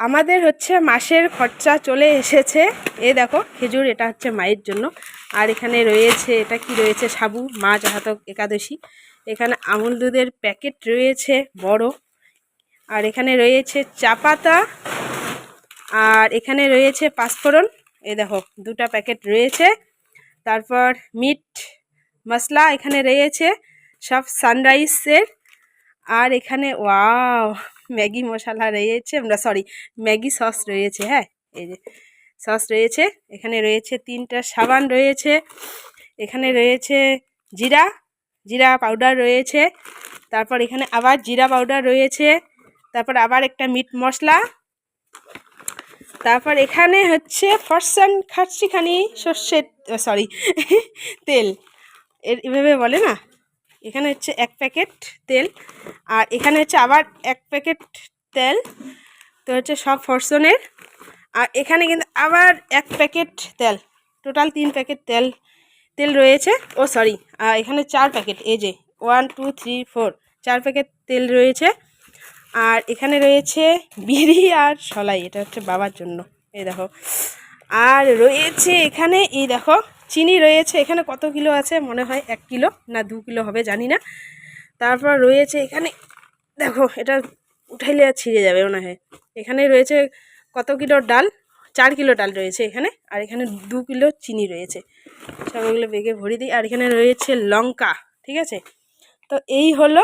আমাদের হচ্ছে মাসের খরচা চলে এসেছে। এ দেখো, খেজুর এটা হচ্ছে মায়ের জন্য। আর এখানে রয়েছে, এটা কি রয়েছে? সাবু, মা জাহাতক একাদশী। এখানে আমুল দুধের প্যাকেট রয়েছে, বড়। আর এখানে রয়েছে চা পাতা। আর এখানে রয়েছে পাঁচফোড়ন। এ দেখো, দুটা প্যাকেট রয়েছে। তারপর মিট মশলা এখানে রয়েছে। সব সানরাইসের আর এখানে, ওয়াও, ম্যাগি মশলা রয়েছে, আমরা সরি, ম্যাগি সস রয়েছে হ্যাঁ এই যে সস রয়েছে, এখানে রয়েছে তিনটা সাবান রয়েছে, এখানে রয়েছে জিরা জিরা পাউডার রয়েছে, তারপর এখানে আবার জিরা পাউডার রয়েছে, তারপর আবার একটা মিট মশলা, তারপর এখানে হচ্ছে ফরসান খাচ্ছিখানি সর্ষের, সরি, তেল, এর, এভাবে বলে না এখানে হচ্ছে এক প্যাকেট তেল, আর এখানে হচ্ছে আবার এক প্যাকেট তেল। তো হচ্ছে সব ফরসনের। আর এখানে কিন্তু আবার এক প্যাকেট তেল, টোটাল তিন প্যাকেট তেল তেল রয়েছে। ও সরি এখানে চার প্যাকেট, এই যে ওয়ান, টু, থ্রি, ফোর, চার প্যাকেট তেল রয়েছে। আর এখানে রয়েছে বিড়ি আর সলাই, এটা হচ্ছে বাবার জন্য। এই দেখো। আর রয়েছে এখানে, এই দেখো চিনি রয়েছে, এখানে কত কিলো আছে মনে হয় এক কিলো না দু কিলো হবে জানি না। তারপর রয়েছে এখানে, দেখো এটা উঠাইলে আর ছিঁড়ে যাবে মনে হয়। এখানে রয়েছে কত কিলো ডাল? চার কিলো ডাল রয়েছে এখানে, আর এখানে দু কিলো চিনি রয়েছে। সব এগুলো বেগে ভরি দিই। আর এখানে রয়েছে লঙ্কা, ঠিক আছে? তো এই হলো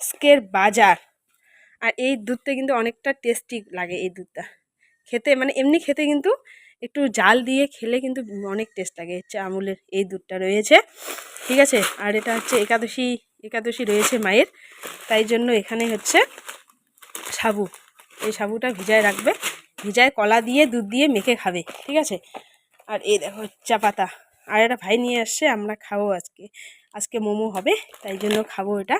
আজকের বাজার। আর এই দুধটা কিন্তু অনেকটা টেস্টি লাগে এই দুধটা। খেতে মানে এমনি খেতে কিন্তু একটু জাল দিয়ে খেলে কিন্তু অনেক টেস্ট লাগে। হচ্ছে আমুলের এই দুধটা রয়েছে। ঠিক আছে? আর এটা হচ্ছে একাদশী একাদশী রয়েছে মায়ের। তাই জন্য এখানে হচ্ছে সাবু। এই সাবুটা ভিজায় রাখবে। ভিজায় কলা দিয়ে, দুধ দিয়ে মেখে খাবে। ঠিক আছে? আর এই দেখো চা পাতা। আর এটা ভাই নিয়ে আসছে, আমরা খাব আজকে। আজকে মোমো হবে, তাই জন্য খাব এটা।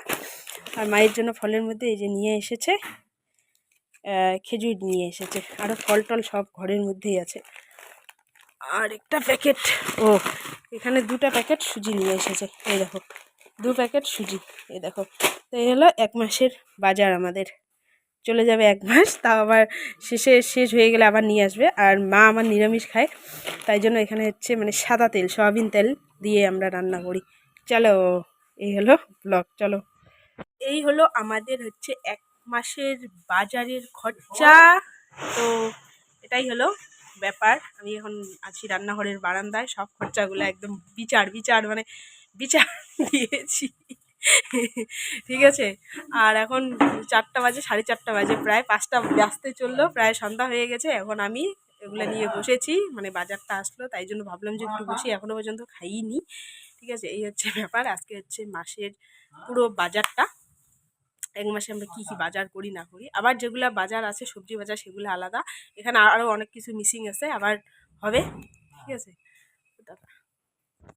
আর মায়ের জন্য ফলের মধ্যে এই যে নিয়ে এসেছে খেজুর নিয়ে এসেছে। আরও ফল টল সব ঘরের মধ্যেই আছে। আর একটা প্যাকেট। ও, এখানে দুটা প্যাকেট সুজি নিয়ে এসেছে। এই দেখো, দু প্যাকেট সুজি। এই দেখো তো এই হলো এক মাসের বাজার আমাদের। চলে যাবে এক মাস, তাও আবার শেষে শেষ হয়ে গেলে আবার নিয়ে আসবে। আর মা আমার নিরামিষ খায়, তাই জন্য এখানে হচ্ছে মানে সাদা তেল, সয়াবিন তেল দিয়ে আমরা রান্না করি। চলো, এই হলো ব্লগ, চলো। এই হলো আমাদের হচ্ছে এক মাসের বাজারের খরচা। তো এটাই হলো ব্যাপার। আমি এখন আছি রান্নাঘরের বারান্দায়। সব খরচাগুলো একদম বিচার বিচার মানে বিচার দিয়েছি। ঠিক আছে? আর এখন চারটা বাজে, সাড়ে চারটা বাজে প্রায়। পাঁচটা ব্যস্তে চলল, প্রায় সন্ধ্যা হয়ে গেছে। এখন আমি এগুলো নিয়ে বসেছি। মানে বাজারটা আসলো, তাই জন্য ভাবলাম যে একটু বসি। এখনও পর্যন্ত খাইনি। ঠিক আছে? এই হচ্ছে ব্যাপার। আজকে হচ্ছে মাসের পুরো বাজারটা। এক মাসে আমরা কী কী বাজার করি, না করি। আবার যেগুলো বাজার আছে, সবজি বাজার, সেগুলো আলাদা। এখানে আরও অনেক কিছু মিসিং আছে, আবার হবে। ঠিক আছে?